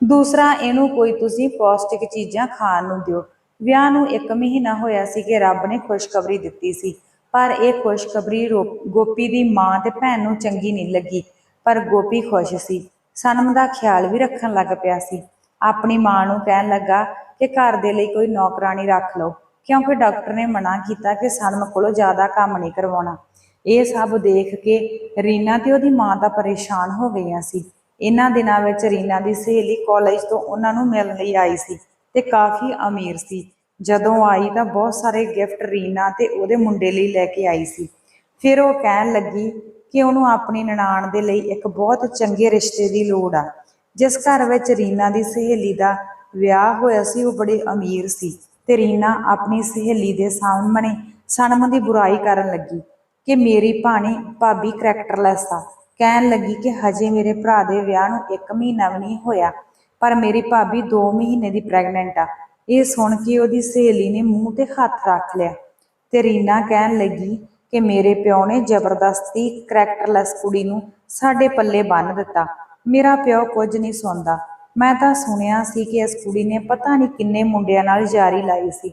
ਦੂਸਰਾ, ਇਹਨੂੰ ਕੋਈ ਤੁਸੀਂ ਪੌਸ਼ਟਿਕ ਚੀਜ਼ਾਂ ਖਾਣ ਨੂੰ ਦਿਓ। ਵਿਆਹ ਨੂੰ 1 ਮਹੀਨਾ ਹੋਇਆ ਸੀ ਕਿ ਰੱਬ ਨੇ ਖੁਸ਼ਖਬਰੀ ਦਿੱਤੀ ਸੀ, ਪਰ ਇਹ ਖੁਸ਼ਖਬਰੀ ਰੋ- ਗੋਪੀ ਦੀ ਮਾਂ ਤੇ ਭੈਣ ਨੂੰ ਚੰਗੀ ਨਹੀਂ ਲੱਗੀ, ਪਰ ਗੋਪੀ ਖੁਸ਼ ਸੀ। ਸਨਮ ਦਾ ਖਿਆਲ ਵੀ ਰੱਖਣ ਲੱਗ ਪਿਆ ਸੀ। ਆਪਣੀ ਮਾਂ ਨੂੰ ਕਹਿਣ ਲੱਗਾ ਕਿ ਘਰ ਦੇ ਲਈ ਕੋਈ ਨੌਕਰਾਨੀ ਰੱਖ ਲਓ, ਕਿਉਂਕਿ ਡਾਕਟਰ ਨੇ ਮਨਾ ਕੀਤਾ ਕਿ ਸਨਮ ਕੋਲੋਂ ਜ਼ਿਆਦਾ ਕੰਮ ਨਹੀਂ ਕਰਵਾਉਣਾ। ਇਹ ਸਭ ਦੇਖ ਕੇ ਰੀਨਾ ਤੇ ਉਹਦੀ ਮਾਂ ਤਾਂ ਪਰੇਸ਼ਾਨ ਹੋ ਗਈਆਂ ਸੀ। ਇਹਨਾਂ ਦਿਨਾਂ ਵਿੱਚ ਰੀਨਾ ਦੀ ਸਹੇਲੀ ਕਾਲਜ ਤੋਂ ਉਹਨਾਂ ਨੂੰ ਮਿਲਣ ਲਈ ਆਈ ਸੀ ਤੇ ਕਾਫੀ ਅਮੀਰ ਸੀ। ਜਦੋਂ ਆਈ ਤਾਂ ਬਹੁਤ ਸਾਰੇ ਗਿਫਟ ਰੀਨਾ ਤੇ ਉਹਦੇ ਮੁੰਡੇ ਲਈ ਲੈ ਕੇ ਆਈ ਸੀ। ਫਿਰ ਉਹ ਕਹਿਣ ਲੱਗੀ ਕਿ ਉਹਨੂੰ ਆਪਣੀ ਨਨਾਣ ਦੇ ਲਈ ਇੱਕ ਬਹੁਤ ਚੰਗੇ ਰਿਸ਼ਤੇ ਦੀ ਲੋੜ ਆ। ਜਿਸ ਘਰ ਵਿੱਚ ਰੀਨਾ ਦੀ ਸਹੇਲੀ ਦਾ ਵਿਆਹ ਹੋਇਆ ਸੀ, ਉਹ ਬੜੇ ਅਮੀਰ ਸੀ ਤੇ ਰੀਨਾ ਆਪਣੀ ਸਹੇਲੀ ਦੇ ਸਾਹਮਣੇ ਸਨਮ ਦੀ ਬੁਰਾਈ ਕਰਨ ਲੱਗੀ। ਕਿ ਮੇਰੀ ਭਾਣੀ ਭਾਬੀ ਕਰੈਕਟਰਲੈਸ ਆ। ਕਹਿਣ ਲੱਗੀ ਕਿ ਹਜੇ ਮੇਰੇ ਭਰਾ ਦੇ ਵਿਆਹ ਨੂੰ 1 ਮਹੀਨਾ ਵੀ ਨਹੀਂ ਹੋਇਆ, ਪਰ ਮੇਰੀ ਭਾਬੀ 2 ਮਹੀਨੇ ਦੀ ਪ੍ਰੈਗਨੈਂਟ ਆ। ਇਹ ਸੁਣ ਕੇ ਉਹਦੀ ਸਹੇਲੀ ਨੇ ਮੂੰਹ ਤੇ ਹੱਥ ਰੱਖ ਲਿਆ। ਤੇ ਰੀਨਾ ਕਹਿਣ ਲੱਗੀ ਕਿ ਮੇਰੇ ਪਿਓ ਨੇ ਜ਼ਬਰਦਸਤੀ ਕਰੈਕਟਰਲੈਸ ਕੁੜੀ ਨੂੰ ਸਾਡੇ ਪੱਲੇ ਬੰਨ ਦਿੱਤਾ। ਮੇਰਾ ਪਿਓ ਕੁਝ ਨਹੀਂ ਸੁਣਦਾ। ਮੈਂ ਤਾਂ ਸੁਣਿਆ ਸੀ ਕਿ ਇਸ ਕੁੜੀ ਨੇ ਪਤਾ ਨਹੀਂ ਕਿੰਨੇ ਮੁੰਡਿਆਂ ਨਾਲ ਯਾਰੀ ਲਾਈ ਸੀ।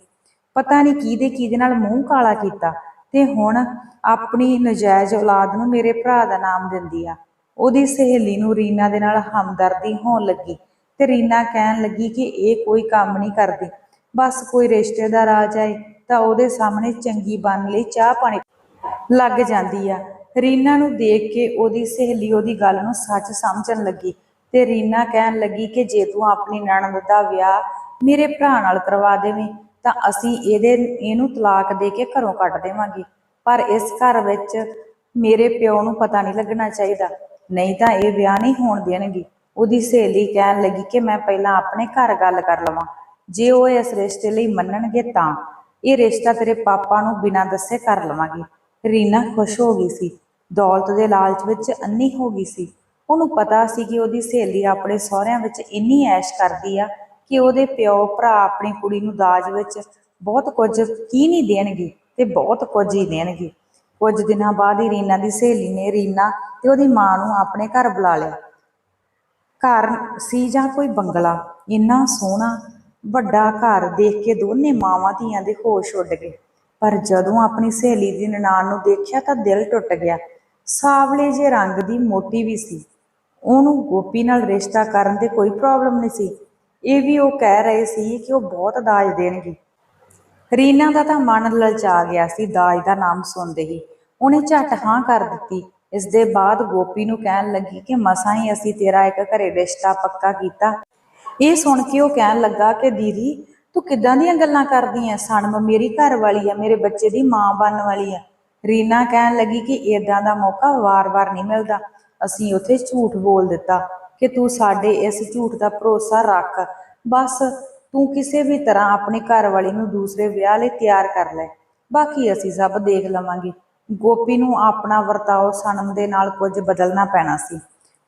ਪਤਾ ਨਹੀਂ ਕਿਹਦੇ ਕਿਹਦੇ ਨਾਲ ਮੂੰਹ ਕਾਲਾ ਕੀਤਾ। ਤੇ ਹੁਣ ਆਪਣੀ ਨਜਾਇਜ਼ ਔਲਾਦ ਨੂੰ ਮੇਰੇ ਭਰਾ ਦਾ ਨਾਮ ਦਿੰਦੀ ਆ। ਉਹਦੀ ਸਹੇਲੀ ਨੂੰ ਰੀਨਾ ਦੇ ਨਾਲ ਹਮਦਰਦੀ ਹੋਣ ਲੱਗੀ ਤੇ ਰੀਨਾ ਕਹਿਣ ਲੱਗੀ ਕਿ ਇਹ ਕੋਈ ਕੰਮ ਨਹੀਂ ਕਰਦੀ। ਬਸ ਕੋਈ ਰਿਸ਼ਤੇਦਾਰ ਆ ਜਾਏ ਤਾਂ ਉਹਦੇ ਸਾਹਮਣੇ ਚੰਗੀ ਬਣ ਲਈ ਚਾਹ ਪਾਣੀ ਲੱਗ ਜਾਂਦੀ ਆ। ਰੀਨਾ ਨੂੰ ਦੇਖ ਕੇ ਉਹਦੀ ਸਹੇਲੀ ਉਹਦੀ ਗੱਲ ਨੂੰ ਸੱਚ ਸਮਝਣ ਲੱਗੀ ਤੇ ਰੀਨਾ ਕਹਿਣ ਲੱਗੀ ਕਿ ਜੇ ਤੂੰ ਆਪਣੀ ਨਣਦ ਦਾ ਵਿਆਹ ਮੇਰੇ ਭਰਾ ਨਾਲ ਕਰਵਾ ਦੇਵੇਂ ਤਾਂ ਅਸੀਂ ਇਹਦੇ, ਇਹਨੂੰ ਤਲਾਕ ਦੇ ਕੇ ਘਰੋਂ ਕੱਢ ਦੇਵਾਂਗੇ। ਪਰ ਇਸ ਘਰ ਵਿੱਚ ਮੇਰੇ ਪਿਓ ਨੂੰ ਪਤਾ ਨਹੀਂ ਲੱਗਣਾ ਚਾਹੀਦਾ। ਨਹੀਂ ਤਾਂ ਇਹ ਵਿਆਹ ਨਹੀਂ ਹੋਣ ਦੇਣਗੇ। ਉਹਦੀ ਸਹੇਲੀ ਕਹਿਣ ਲੱਗੀ ਕਿ ਮੈਂ ਪਹਿਲਾਂ ਆਪਣੇ ਘਰ ਗੱਲ ਕਰ ਲਵਾਂ। ਜੇ ਉਹ ਇਸ ਰਿਸ਼ਤੇ ਲਈ ਮੰਨਣਗੇ ਤਾਂ। ਇਹ ਰਿਸ਼ਤਾ ਤੇਰੇ ਪਾਪਾ ਨੂੰ ਬਿਨਾਂ ਦੱਸੇ ਕਰ ਲਵਾਂਗੀ। ਰੀਨਾ ਖੁਸ਼ ਹੋ ਗਈ ਸੀ। ਦੌਲਤ ਦੇ ਲਾਲਚ ਵਿੱਚ ਅੰਨੀ ਹੋ ਗਈ ਸੀ। ਉਹਨੂੰ ਪਤਾ ਸੀ ਕਿ ਉਹਦੀ ਸਹੇਲੀ ਆਪਣੇ ਸਹੁਰਿਆਂ ਵਿੱਚ ਇੰਨੀ ਐਸ਼ ਕਰਦੀ ਆ ਕਿ ਉਹਦੇ ਪਿਓ, ਭਰਾ ਆਪਣੀ ਕੁੜੀ ਨੂੰ ਦਾਜ ਵਿੱਚ ਬਹੁਤ ਕੁਝ ਕੀ ਨਹੀਂ ਦੇਣਗੇ ਤੇ ਬਹੁਤ ਕੁਝ ਹੀ ਦੇਣਗੇ। ਕੁਝ ਦਿਨਾਂ ਬਾਅਦ ਹੀ ਰੀਨਾ ਦੀ ਸਹੇਲੀ ਨੇ ਰੀਨਾ ਤੇ ਉਹਦੀ ਮਾਂ ਨੂੰ ਆਪਣੇ ਘਰ ਬੁਲਾ ਲਿਆ। ਘਰ ਸੀ ਜਾਂ ਕੋਈ ਬੰਗਲਾ, ਇੰਨਾ ਸੋਹਣਾ, ਵੱਡਾ ਘਰ ਦੇਖ ਕੇ ਦੋਨੇ ਮਾਵਾਂ ਧੀਆਂ ਦੇ ਹੋਸ਼ ਉੱਡ ਗਏ। ਪਰ ਜਦੋਂ ਆਪਣੀ ਸਹੇਲੀ ਦੀ ਨਨਾਣ ਨੂੰ ਦੇਖਿਆ ਤਾਂ ਦਿਲ ਟੁੱਟ ਗਿਆ। ਸਾਵਲੇ ਜੇ ਰੰਗ ਦੀ ਮੋਟੀ ਵੀ ਸੀ। ਉਹਨੂੰ ਗੋਪੀ ਨਾਲ ਰਿਸ਼ਤਾ ਕਰਨ ਤੇ ਕੋਈ ਪ੍ਰੋਬਲਮ ਨਹੀਂ ਸੀ। ਇਹ ਵੀ ਉਹ ਕਹਿ ਰਹੇ ਸੀ ਕਿ ਉਹ ਬਹੁਤ ਦਾਜ ਦੇਣਗੇ। ਰੀਨਾ ਦਾ ਤਾਂ ਮਨ ਲਲਚਾ ਗਿਆ ਸੀ, ਦਾਜ ਦਾ ਨਾਮ ਸੁਣਦੇ ਹੀ। ਉਹਨੇ ਝੱਟ ਹਾਂ ਕਰ ਦਿੱਤੀ। ਇਸ ਦੇ ਬਾਅਦ ਗੋਪੀ ਨੂੰ ਕਹਿਣ ਲੱਗੀ ਕਿ ਮਸਾਂ ਹੀ ਅਸੀਂ ਤੇਰਾ ਇੱਕ ਘਰੇ ਰਿਸ਼ਤਾ ਪੱਕਾ ਕੀਤਾ। ਇਹ ਸੁਣ ਕੇ ਉਹ ਕਹਿਣ ਲੱਗਾ ਕਿ ਦੀਦੀ, ਤੂੰ ਕਿੱਦਾਂ ਦੀਆਂ ਗੱਲਾਂ ਕਰਦੀ ਐ? ਸਣਮ ਮੇਰੀ ਘਰ ਵਾਲੀ ਆ ਮੇਰੇ ਬੱਚੇ ਦੀ ਮਾਂ ਬਣਨ ਵਾਲੀ ਆ ਰੀਨਾ ਕਹਿਣ ਲੱਗੀ ਕਿ ਇਦਾਂ ਦਾ ਮੌਕਾ ਵਾਰ-ਵਾਰ ਨਹੀਂ ਮਿਲਦਾ। ਅਸੀਂ ਉੱਥੇ ਝੂਠ ਬੋਲ ਦਿੱਤਾ। ਕਿ ਤੂੰ ਸਾਡੇ ਇਸ ਝੂਠ ਦਾ ਭਰੋਸਾ ਰੱਖ। ਬਸ ਤੂੰ ਕਿਸੇ ਵੀ ਤਰ੍ਹਾਂ ਆਪਣੇ ਘਰ ਵਾਲੀ ਨੂੰ ਦੂਸਰੇ ਵਿਆਹ ਲਈ ਤਿਆਰ ਕਰ ਲੈ। ਬਾਕੀ ਅਸੀਂ ਸਭ ਦੇਖ ਲਵਾਂਗੇ। ਗੋਪੀ ਨੂੰ ਆਪਣਾ ਵਰਤਾਓ ਸਨਮ ਦੇ ਨਾਲ ਕੁਝ ਬਦਲਣਾ ਪੈਣਾ ਸੀ।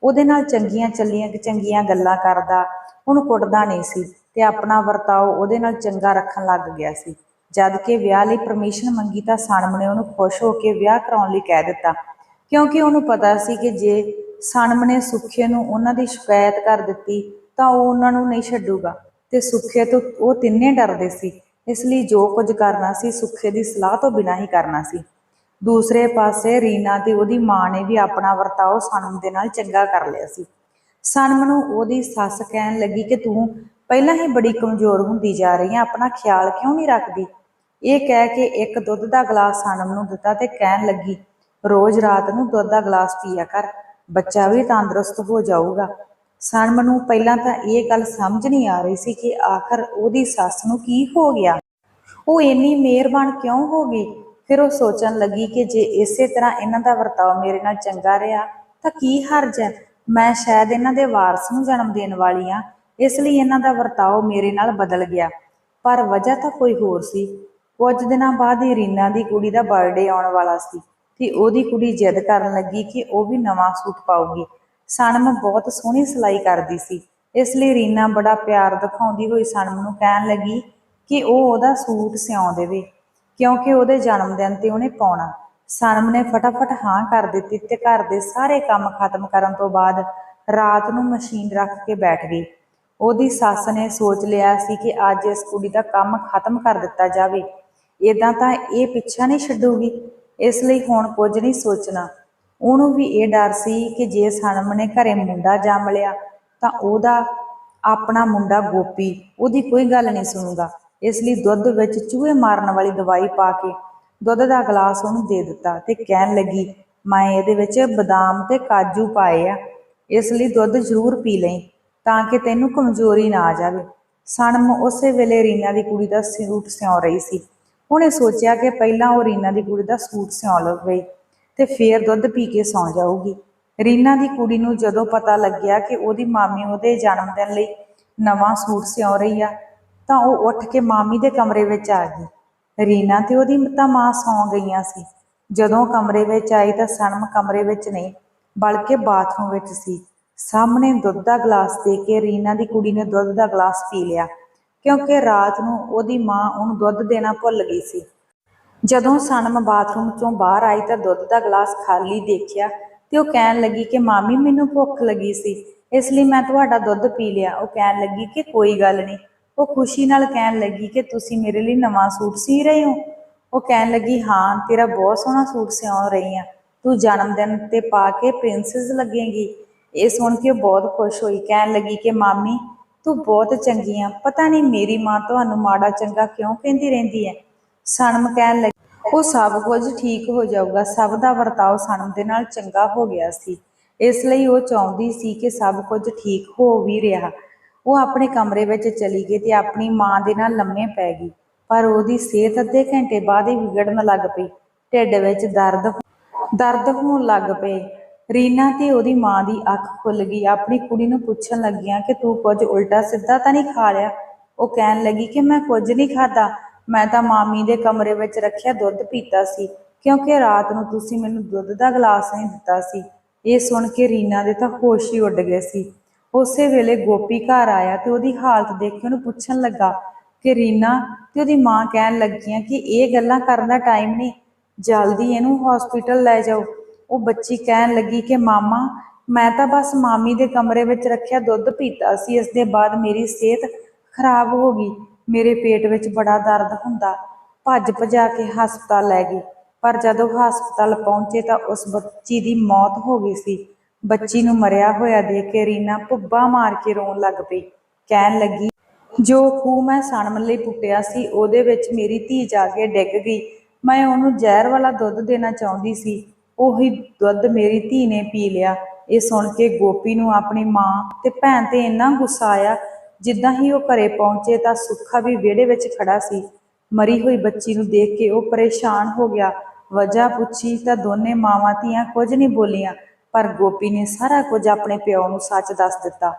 ਉਹਦੇ ਨਾਲ ਚੰਗੀਆਂ ਚੱਲੀਆਂ ਚੰਗੀਆਂ ਗੱਲਾਂ ਕਰਦਾ ਉਹਨੂੰ ਕੁੱਟਦਾ ਨਹੀਂ ਸੀ ਤੇ ਆਪਣਾ ਵਰਤਾਓ ਉਹਦੇ ਨਾਲ ਚੰਗਾ ਰੱਖਣ ਲੱਗ ਗਿਆ ਸੀ। ਜਦ ਕਿ ਵਿਆਹ ਲਈ ਪਰਮਿਸ਼ਨ ਮੰਗੀ ਤਾਂ ਸਨਮ ਨੇ ਉਹਨੂੰ ਖੁਸ਼ ਹੋ ਕੇ ਵਿਆਹ ਕਰਾਉਣ ਲਈ ਕਹਿ ਦਿੱਤਾ। ਕਿਉਂਕਿ ਉਹਨੂੰ ਪਤਾ ਸੀ ਕਿ ਜੇ ਸਨਮ ਨੇ ਸੁੱਖੇ ਨੂੰ ਉਹਨਾਂ ਦੀ ਸ਼ਿਕਾਇਤ ਕਰ ਦਿੱਤੀ, ਤਾਂ ਉਹ ਉਹਨਾਂ ਨੂੰ ਨਹੀਂ ਛੱਡੂਗਾ। ਤੇ ਸੁੱਖੇ ਤੋਂ ਉਹ ਤਿੰਨੇ ਡਰਦੇ ਸੀ, ਇਸ ਲਈ ਜੋ ਕੁਝ ਕਰਨਾ ਸੀ ਸੁੱਖੇ ਦੀ ਸਲਾਹ ਤੋਂ ਬਿਨਾਂ ਹੀ ਕਰਨਾ ਸੀ। ਦੂਸਰੇ ਪਾਸੇ ਰੀਨਾ ਤੇ ਉਹਦੀ ਮਾਂ ਨੇ ਵੀ ਆਪਣਾ ਵਰਤਾਓ ਸਨਮ ਦੇ ਨਾਲ ਚੰਗਾ ਕਰ ਲਿਆ ਸੀ। ਸਨਮ ਨੂੰ ਉਹਦੀ ਸੱਸ ਕਹਿਣ ਲੱਗੀ ਕਿ ਤੂੰ ਪਹਿਲਾਂ ਹੀ ਬੜੀ ਕਮਜ਼ੋਰ ਹੁੰਦੀ ਜਾ ਰਹੀ ਹੈ ਆਪਣਾ ਖਿਆਲ ਕਿਉਂ ਨਹੀਂ ਰੱਖਦੀ? ਇਹ ਕਹਿ ਕੇ ਇੱਕ ਦੁੱਧ ਦਾ ਗਲਾਸ ਸਨਮ ਨੂੰ ਦਿੱਤਾ ਤੇ ਕਹਿਣ ਲੱਗੀ, ਰੋਜ਼ ਰਾਤ ਨੂੰ ਦੁੱਧ ਦਾ ਗਲਾਸ ਪੀਆ ਕਰ। ਬੱਚਾ ਵੀ ਤੰਦਰੁਸਤ ਹੋ ਜਾਊਗਾ। ਸਨਮ ਨੂੰ ਪਹਿਲਾਂ ਤਾਂ ਇਹ ਗੱਲ ਸਮਝ ਨਹੀਂ ਆ ਰਹੀ ਸੀ ਕਿ ਆਖਰ ਉਹਦੀ ਸੱਸ ਨੂੰ ਕੀ ਹੋ ਗਿਆ। ਉਹ ਇੰਨੀ ਮਿਹਰਬਾਨ ਕਿਉਂ ਹੋ ਗਈ? ਫਿਰ ਉਹ ਸੋਚਣ ਲੱਗੀ ਕਿ ਜੇ ਇਸੇ ਤਰ੍ਹਾਂ ਇਹਨਾਂ ਦਾ ਵਰਤਾਓ ਮੇਰੇ ਨਾਲ ਚੰਗਾ ਰਿਹਾ, ਤਾਂ ਕੀ ਹਰਜ ਹੈ? ਮੈਂ ਸ਼ਾਇਦ ਇਹਨਾਂ ਦੇ ਵਾਰਸ ਨੂੰ ਜਨਮ ਦੇਣ ਵਾਲੀ ਆ ਇਸ ਲਈ ਇਹਨਾਂ ਦਾ ਵਰਤਾਓ ਮੇਰੇ ਨਾਲ ਬਦਲ ਗਿਆ। ਪਰ ਵਜ੍ਹਾ ਤਾਂ ਕੋਈ ਹੋਰ ਸੀ। ਕੁਝ ਦਿਨਾਂ ਬਾਅਦ ਹੀ ਰੀਨਾ ਦੀ ਕੁੜੀ ਦਾ ਬਰਥਡੇ ਆਉਣ ਵਾਲਾ ਸੀ। ਤੇ ਉਹਦੀ ਕੁੜੀ ਜਿੱਦ ਕਰਨ ਲੱਗੀ ਕਿ ਉਹ ਵੀ ਨਵਾਂ ਸੂਟ ਪਾਉਗੀ ਸਨਮ ਬਹੁਤ ਸੋਹਣੀ ਸਿਲਾਈ ਕਰਦੀ ਸੀ। ਇਸ ਲਈ ਰੀਨਾ ਬੜਾ ਪਿਆਰ ਦਿਖਾਉਂਦੀ ਹੋਈ ਸਨਮ ਨੂੰ ਕਹਿਣ ਲੱਗੀ ਕਿ ਉਹ ਉਹਦਾ ਸੂਟ ਸਿਉਂ ਦੇਵੇ, ਕਿਉਂਕਿ ਉਹਦੇ ਜਨਮ ਦਿਨ ਤੇ ਉਹਨੇ ਪਾਉਣਾ। ਸਨਮ ਨੇ ਫਟਾਫਟ ਹਾਂ ਕਰ ਦਿੱਤੀ ਤੇ ਘਰ ਦੇ ਸਾਰੇ ਕੰਮ ਖਤਮ ਕਰਨ ਤੋਂ ਬਾਅਦ ਰਾਤ ਨੂੰ ਮਸ਼ੀਨ ਰੱਖ ਕੇ ਬੈਠ ਗਈ। ਉਹਦੀ ਸੱਸ ਨੇ ਸੋਚ ਲਿਆ ਸੀ ਕਿ ਅੱਜ ਇਸ ਕੁੜੀ ਦਾ ਕੰਮ ਖਤਮ ਕਰ ਦਿੱਤਾ ਜਾਵੇ। ਇਦਾਂ ਤਾਂ ਇਹ ਪਿੱਛਾ ਨਹੀਂ ਛੱਡੂਗੀ। ਇਸ ਲਈ ਹੁਣ ਕੁਝ ਨਹੀਂ ਸੋਚਣਾ। ਉਹਨੂੰ ਵੀ ਇਹ ਡਰ ਸੀ ਕਿ ਜੇ ਸਨਮ ਨੇ ਘਰੇ ਮੁੰਡਾ ਜੰਮ ਲਿਆ, ਤਾਂ ਉਹਦਾ ਆਪਣਾ ਮੁੰਡਾ ਗੋਪੀ ਉਹਦੀ ਕੋਈ ਗੱਲ ਨਹੀਂ ਸੁਣੂਗਾ। ਇਸ ਲਈ ਦੁੱਧ ਵਿੱਚ ਚੂਹੇ ਮਾਰਨ ਵਾਲੀ ਦਵਾਈ ਪਾ ਕੇ ਦੁੱਧ ਦਾ ਗਲਾਸ ਉਹਨੂੰ ਦੇ ਦਿੱਤਾ ਤੇ ਕਹਿਣ ਲੱਗੀ, ਮੈਂ ਇਹਦੇ ਵਿੱਚ ਬਦਾਮ ਤੇ ਕਾਜੂ ਪਾਏ ਆ। ਇਸ ਲਈ ਦੁੱਧ ਜ਼ਰੂਰ ਪੀ ਲਈ ਤਾਂ ਕਿ ਤੈਨੂੰ ਕਮਜ਼ੋਰੀ ਨਾ ਆ ਜਾਵੇ। ਸਣਮ ਉਸੇ ਵੇਲੇ ਰੀਨਾ ਦੀ ਕੁੜੀ ਦਾ ਸੂਟ ਸਿਉਂ ਰਹੀ ਸੀ। ਉਹਨੇ ਸੋਚਿਆ ਕਿ ਪਹਿਲਾਂ ਉਹ ਰੀਨਾ ਦੀ ਕੁੜੀ ਦਾ ਸੂਟ ਸਿਉਂ ਲਵੇ ਤੇ ਫੇਰ ਦੁੱਧ ਪੀ ਕੇ ਸੌਂ ਜਾਊਗੀ। ਰੀਨਾ ਦੀ ਕੁੜੀ ਨੂੰ ਜਦੋਂ ਪਤਾ ਲੱਗਿਆ ਕਿ ਉਹਦੀ ਮਾਮੀ ਉਹਦੇ ਜਨਮ ਦਿਨ ਲਈ ਨਵਾਂ ਸੂਟ ਸਿਉਂ ਰਹੀ ਆ, ਤਾਂ ਉਹ ਉੱਠ ਕੇ ਮਾਮੀ ਦੇ ਕਮਰੇ ਵਿੱਚ ਆ ਗਈ। ਰੀਨਾ ਤੇ ਉਹਦੀ ਤਾਂ ਮਾਂ ਸੌਂ ਗਈਆਂ ਸੀ। ਜਦੋਂ ਕਮਰੇ ਵਿੱਚ ਆਈ ਤਾਂ ਸਨਮ ਕਮਰੇ ਵਿੱਚ ਨਹੀਂ, ਬਲਕਿ ਬਾਥਰੂਮ ਵਿੱਚ ਸੀ। ਸਾਹਮਣੇ ਦੁੱਧ ਦਾ ਗਲਾਸ ਦੇ ਕੇ ਰੀਨਾ ਦੀ ਕੁੜੀ ਨੇ ਦੁੱਧ ਦਾ ਗਲਾਸ ਪੀ ਲਿਆ। ਕਿਉਂਕਿ ਰਾਤ ਨੂੰ ਉਹਦੀ ਮਾਂ ਉਹਨੂੰ ਦੁੱਧ ਦੇਣਾ ਭੁੱਲ ਗਈ ਸੀ। ਜਦੋਂ ਸਨਮ ਬਾਥਰੂਮ ਚੋਂ ਬਾਹਰ ਆਈ ਤਾਂ ਦੁੱਧ ਦਾ ਗਲਾਸ ਖਾਲੀ ਦੇਖਿਆ ਤੇ ਉਹ ਕਹਿਣ ਲੱਗੀ ਕਿ ਮਾਮੀ, ਮੈਨੂੰ ਭੁੱਖ ਲੱਗੀ ਸੀ, ਇਸ ਲਈ ਮੈਂ ਤੁਹਾਡਾ ਦੁੱਧ ਪੀ ਲਿਆ। ਉਹ ਕਹਿਣ ਲੱਗੀ ਕਿ ਕੋਈ ਗੱਲ ਨਹੀਂ। ਉਹ ਖੁਸ਼ੀ ਨਾਲ ਕਹਿਣ ਲੱਗੀ ਕਿ ਤੁਸੀਂ ਮੇਰੇ ਲਈ ਨਵਾਂ ਸੂਟ ਸੀ ਰਹੇ ਹੋ। ਉਹ ਕਹਿਣ ਲੱਗੀ, ਹਾਂ, ਤੇਰਾ ਬਹੁਤ ਸੋਹਣਾ ਸੂਟ ਸਿਉਂ ਰਹੀ ਆ ਤੂੰ ਜਨਮ ਦਿਨ ਤੇ ਪਾ ਕੇ ਪ੍ਰਿੰਸੈਸ ਲੱਗੇਗੀ। ਇਹ ਸੁਣ ਕੇ ਬਹੁਤ ਖੁਸ਼ ਹੋਈ। ਕਹਿਣ ਲੱਗੀ ਕਿ ਮਾਮੀ ਤੂੰ ਬਹੁਤ ਚੰਗੀ ਆ। ਪਤਾ ਨਹੀਂ ਮੇਰੀ ਮਾਂ ਤੁਹਾਨੂੰ ਮਾੜਾ ਚੰਗਾ ਕਿਉਂ ਕਹਿੰਦੀ ਰਹਿੰਦੀ ਹੈ ਸਨਮ ਕਹਿਣ ਲੱਗੀ, ਉਹ ਸਭ ਕੁਝ ਠੀਕ ਹੋ ਜਾਊਗਾ, ਸਭ ਦਾ ਵਰਤਾਓ ਸਨਮ ਦੇ ਨਾਲ ਚੰਗਾ ਹੋ ਗਿਆ ਸੀ। ਇਸ ਲਈ ਉਹ ਚਾਹੁੰਦੀ ਸੀ ਕਿ ਸਭ ਕੁਝ ਠੀਕ ਹੋ ਵੀ ਰਿਹਾ। ਉਹ ਆਪਣੇ ਕਮਰੇ ਵਿੱਚ ਚਲੀ ਗਈ ਤੇ ਆਪਣੀ ਮਾਂ ਦੇ ਨਾਲ ਲੰਮੇ ਪੈ ਗਈ, ਪਰ ਉਹਦੀ ਸਿਹਤ ਅੱਧੇ ਘੰਟੇ ਬਾਅਦ ਹੀ ਵਿਗੜਨ ਲੱਗ ਪਈ। ਢਿੱਡ ਵਿੱਚ ਦਰਦ ਦਰਦ ਹੋਣ ਲੱਗ ਪਏ। ਰੀਨਾ ਤੇ ਉਹਦੀ ਮਾਂ ਦੀ ਅੱਖ ਖੁੱਲ ਗਈ। ਆਪਣੀ ਕੁੜੀ ਨੂੰ ਪੁੱਛਣ ਲੱਗੀਆਂ ਕਿ ਤੂੰ ਕੁਝ ਉਲਟਾ ਸਿੱਧਾ ਤਾਂ ਨਹੀਂ ਖਾ ਲਿਆ? ਉਹ ਕਹਿਣ ਲੱਗੀ ਕਿ ਮੈਂ ਕੁਝ ਨਹੀਂ ਖਾਦਾ ਮੈਂ ਤਾਂ ਮਾਮੀ ਦੇ ਕਮਰੇ ਵਿੱਚ ਰੱਖਿਆ ਦੁੱਧ ਪੀਤਾ ਸੀ, ਕਿਉਂਕਿ ਰਾਤ ਨੂੰ ਤੁਸੀਂ ਮੈਨੂੰ ਦੁੱਧ ਦਾ ਗਲਾਸ ਨਹੀਂ ਦਿੱਤਾ ਸੀ। ਇਹ ਸੁਣ ਕੇ ਰੀਨਾ ਦੇ ਤਾਂ ਹੋਸ਼ ਹੀ ਉੱਡ ਗਏ ਸੀ। ਉਸੇ ਵੇਲੇ ਗੋਪੀ ਘਰ ਆਇਆ ਤੇ ਉਹਦੀ ਹਾਲਤ ਦੇਖ ਕੇ ਉਹਨੂੰ ਪੁੱਛਣ ਲੱਗਾ ਕਿ ਰੀਨਾ, ਤੇ ਉਹਦੀ ਮਾਂ ਕਹਿਣ ਲੱਗੀਆਂ ਕਿ ਇਹ ਗੱਲਾਂ ਕਰਨ ਦਾ ਟਾਈਮ ਨਹੀਂ। ਜਲਦੀ ਇਹਨੂੰ ਹਸਪੀਟਲ ਲੈ ਜਾਓ। ਉਹ ਬੱਚੀ ਕਹਿਣ ਲੱਗੀ ਕਿ, ਮਾਮਾ, ਮੈਂ ਤਾਂ ਬਸ ਮਾਮੀ ਦੇ ਕਮਰੇ ਵਿੱਚ ਰੱਖਿਆ ਦੁੱਧ ਪੀਤਾ ਸੀ, ਇਸ ਦੇ ਬਾਅਦ ਮੇਰੀ ਸਿਹਤ ਖਰਾਬ ਹੋ ਗਈ। ਮੇਰੇ ਪੇਟ ਵਿੱਚ ਬੜਾ ਦਰਦ ਹੁੰਦਾ। ਭੱਜ ਭਜਾ ਕੇ ਹਸਪਤਾਲ ਲੈ ਗਈ। ਪਰ ਜਦੋਂ ਹਸਪਤਾਲ ਪਹੁੰਚੇ ਤਾਂ ਉਸ ਬੱਚੀ ਦੀ ਮੌਤ ਹੋ ਗਈ ਸੀ। ਬੱਚੀ ਨੂੰ ਮਰਿਆ ਹੋਇਆ ਦੇਖ ਕੇ ਰੀਨਾ ਭੁੱਬਾ ਮਾਰ ਕੇ ਰੋਣ ਲੱਗ ਪਈ। ਕਹਿਣ ਲੱਗੀ, ਜੋ ਖੂਹ ਮੈਂ ਸਣਮ ਲਈ ਪੁੱਟਿਆ ਸੀ, ਉਹਦੇ ਵਿੱਚ ਮੇਰੀ ਧੀ ਜਾ ਕੇ ਡਿੱਗ ਗਈ। ਮੈਂ ਉਹਨੂੰ ਜ਼ਹਿਰ ਵਾਲਾ ਦੁੱਧ ਦੇਣਾ ਚਾਹੁੰਦੀ ਸੀ। ਉਹੀ ਦੁੱਧ ਮੇਰੀ ਧੀ ਨੇ ਪੀ ਲਿਆ। ਇਹ ਸੁਣ ਕੇ ਗੋਪੀ ਨੂੰ ਆਪਣੀ ਮਾਂ ਤੇ ਭੈਣ ਤੇ ਇੰਨਾ ਗੁੱਸਾ ਆਇਆ, ਜਿੱਦਾਂ ਹੀ ਉਹ ਘਰੇ ਪਹੁੰਚੇ ਤਾਂ ਸੁੱਖਾ ਵੀ ਵਿਹੜੇ ਵਿੱਚ ਖੜਾ ਸੀ। ਮਰੀ ਹੋਈ ਬੱਚੀ ਨੂੰ ਦੇਖ ਕੇ ਉਹ ਪਰੇਸ਼ਾਨ ਹੋ ਗਿਆ। ਵਜ੍ਹਾ ਪੁੱਛੀ ਤਾਂ ਦੋਨੇ ਮਾਵਾਂ ਧੀਆਂ ਕੁਝ ਨਹੀਂ ਬੋਲੀਆਂ, ਪਰ ਗੋਪੀ ਨੇ ਸਾਰਾ ਕੁਝ ਆਪਣੇ ਪਿਓ ਨੂੰ ਸੱਚ ਦੱਸ ਦਿੱਤਾ।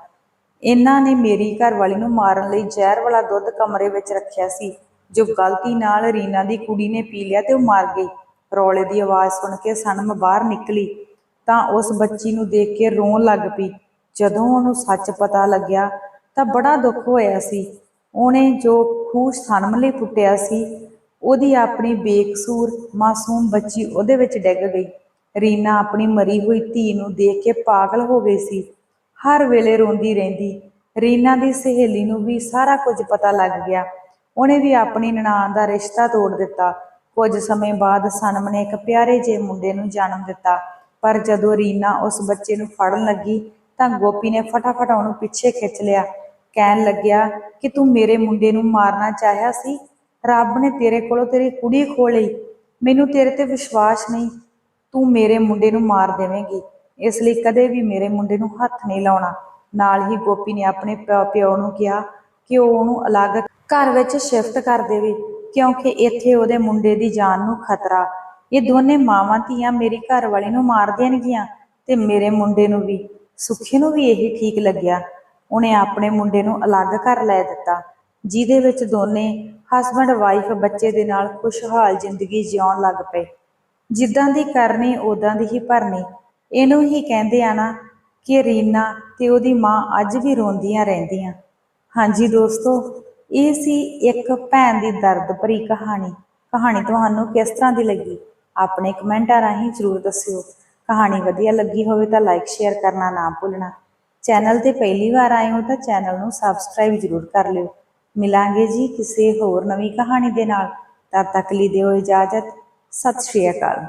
ਇਹਨਾਂ ਨੇ ਮੇਰੀ ਘਰਵਾਲੀ ਨੂੰ ਮਾਰਨ ਲਈ ਜ਼ਹਿਰ ਵਾਲਾ ਦੁੱਧ ਕਮਰੇ ਵਿੱਚ ਰੱਖਿਆ ਸੀ। ਜੋ ਗਲਤੀ ਨਾਲ ਰੀਨਾ ਦੀ ਕੁੜੀ ਨੇ ਪੀ ਲਿਆ ਤੇ ਉਹ ਮਰ ਗਈ। ਰੌਲੇ ਦੀ ਆਵਾਜ਼ ਸੁਣ ਕੇ ਸਨਮ ਬਾਹਰ ਨਿਕਲੀ, ਤਾਂ ਉਸ ਬੱਚੀ ਨੂੰ ਦੇਖ ਕੇ ਰੋਣ ਲੱਗ ਪਈ। ਜਦੋਂ ਉਹਨੂੰ ਸੱਚ ਪਤਾ ਲੱਗਿਆ, ਤਾਂ ਬੜਾ ਦੁੱਖ ਹੋਇਆ ਸੀ। ਉਹਨੇ ਜੋ ਖੂਹ ਸਨਮ ਲਈ ਪੁੱਟਿਆ ਸੀ, ਉਹਦੀ ਆਪਣੀ ਬੇਕਸੂਰ ਮਾਸੂਮ ਬੱਚੀ ਉਹਦੇ ਵਿੱਚ ਡਿੱਗ ਗਈ। ਰੀਨਾ ਆਪਣੀ ਮਰੀ ਹੋਈ ਧੀ ਨੂੰ ਦੇਖ ਕੇ ਪਾਗਲ ਹੋ ਗਈ ਸੀ। ਹਰ ਵੇਲੇ ਰੋਂਦੀ ਰਹਿੰਦੀ। ਰੀਨਾ ਦੀ ਸਹੇਲੀ ਨੂੰ ਵੀ ਸਾਰਾ ਕੁਝ ਪਤਾ ਲੱਗ ਗਿਆ। ਉਹਨੇ ਵੀ ਆਪਣੀ ਨਨਾਣ ਦਾ ਰਿਸ਼ਤਾ ਤੋੜ ਦਿੱਤਾ। ਕੁਝ ਸਮੇਂ ਬਾਅਦ ਸਨਮ ਨੇ ਇੱਕ ਪਿਆਰੇ ਜਿਹੇ ਮੁੰਡੇ ਨੂੰ ਜਨਮ ਦਿੱਤਾ। ਪਰ ਜਦੋਂ ਰੀਨਾ ਉਸ ਬੱਚੇ ਨੂੰ ਫੜਨ ਲੱਗੀ ਤਾਂ ਗੋਪੀ ਨੇ ਫਟਾਫਟ ਉਹਨੂੰ ਪਿੱਛੇ ਖਿੱਚ ਲਿਆ। ਕਹਿਣ ਲੱਗਿਆ ਕਿ ਤੂੰ ਮੇਰੇ ਮੁੰਡੇ ਨੂੰ ਮਾਰਨਾ ਚਾਹਿਆ ਸੀ? ਰੱਬ ਨੇ ਤੇਰੇ ਕੋਲੋਂ ਤੇਰੀ ਕੁੜੀ ਖੋ ਲਈ। ਮੈਨੂੰ ਤੇਰੇ ਤੇ ਵਿਸ਼ਵਾਸ ਨਹੀਂ। ਤੂੰ ਮੇਰੇ ਮੁੰਡੇ ਨੂੰ ਮਾਰ ਦੇਵੇਂਗੀ। ਇਸ ਲਈ ਕਦੇ ਵੀ ਮੇਰੇ ਮੁੰਡੇ ਨੂੰ ਹੱਥ ਨਹੀਂ ਲਾਉਣਾ। ਨਾਲ ਹੀ ਗੋਪੀ ਨੇ ਆਪਣੇ ਪਿਓ- ਪਿਓ ਨੂੰ ਕਿਹਾ ਕਿ ਉਹ ਉਹਨੂੰ ਅਲੱਗ ਘਰ ਵਿੱਚ ਸ਼ਿਫਟ ਕਰ ਦੇਵੇ। ਕਿਉਂਕਿ ਇੱਥੇ ਉਹਦੇ ਮੁੰਡੇ ਦੀ ਜਾਨ ਨੂੰ ਖਤਰਾ। ਇਹ ਦੋਨੇ ਮਾਵਾਂ ਧੀਆਂ ਮੇਰੀ ਘਰ ਵਾਲੀ ਨੂੰ ਮਾਰ ਦੇਣਗੀਆਂ ਤੇ ਮੇਰੇ ਮੁੰਡੇ ਨੂੰ ਵੀ। ਸੁੱਖੀ ਨੂੰ ਵੀ ਇਹੀ ਠੀਕ ਲੱਗਿਆ। ਉਹਨੇ ਆਪਣੇ ਮੁੰਡੇ ਨੂੰ ਅਲੱਗ ਕਰ ਲੈ ਦਿੱਤਾ, ਜਿਹਦੇ ਵਿੱਚ ਦੋਨੇ ਹਸਬੰਡ ਵਾਈਫ ਬੱਚੇ ਦੇ ਨਾਲ ਖੁਸ਼ਹਾਲ ਜ਼ਿੰਦਗੀ ਜਿਉਣ ਲੱਗ ਪਏ। ਜਿੱਦਾਂ ਦੀ ਕਰਨੀ ਉਦਾਂ ਦੀ ਹੀ ਭਰਨੀ। ਇਹਨੂੰ ਹੀ ਕਹਿੰਦੇ ਆ ਨਾ ਕਿ ਰੀਨਾ ਤੇ ਉਹਦੀ ਮਾਂ ਅੱਜ ਵੀ ਰੋਂਦੀਆਂ ਰਹਿੰਦੀਆਂ। ਹਾਂਜੀ ਦੋਸਤੋ ਇਹ ਸੀ ਇੱਕ ਭੈਣ ਦੀ ਦਰਦ ਭਰੀ ਕਹਾਣੀ। ਕਹਾਣੀ ਤੁਹਾਨੂੰ ਕਿਸ ਤਰ੍ਹਾਂ ਦੀ ਲੱਗੀ? ਆਪਣੇ ਕਮੈਂਟਾਂ ਰਾਹੀਂ ਜ਼ਰੂਰ ਦੱਸਿਓ। ਕਹਾਣੀ ਵਧੀਆ ਲੱਗੀ ਹੋਵੇ ਤਾਂ ਲਾਈਕ ਸ਼ੇਅਰ ਕਰਨਾ ਨਾ ਭੁੱਲਣਾ। ਚੈਨਲ ਤੇ ਪਹਿਲੀ ਵਾਰ ਆਏ ਹੋ ਤਾਂ ਚੈਨਲ ਨੂੰ ਸਬਸਕ੍ਰਾਈਬ ਜ਼ਰੂਰ ਕਰ ਲਿਓ। ਮਿਲਾਂਗੇ ਜੀ ਕਿਸੇ ਹੋਰ ਨਵੀਂ ਕਹਾਣੀ ਦੇ ਨਾਲ। ਤਦ ਤੱਕ ਲਈ ਦਿਓ ਇਜਾਜ਼ਤ। ਸਤਿ ਸ਼੍ਰੀ ਅਕਾਲ।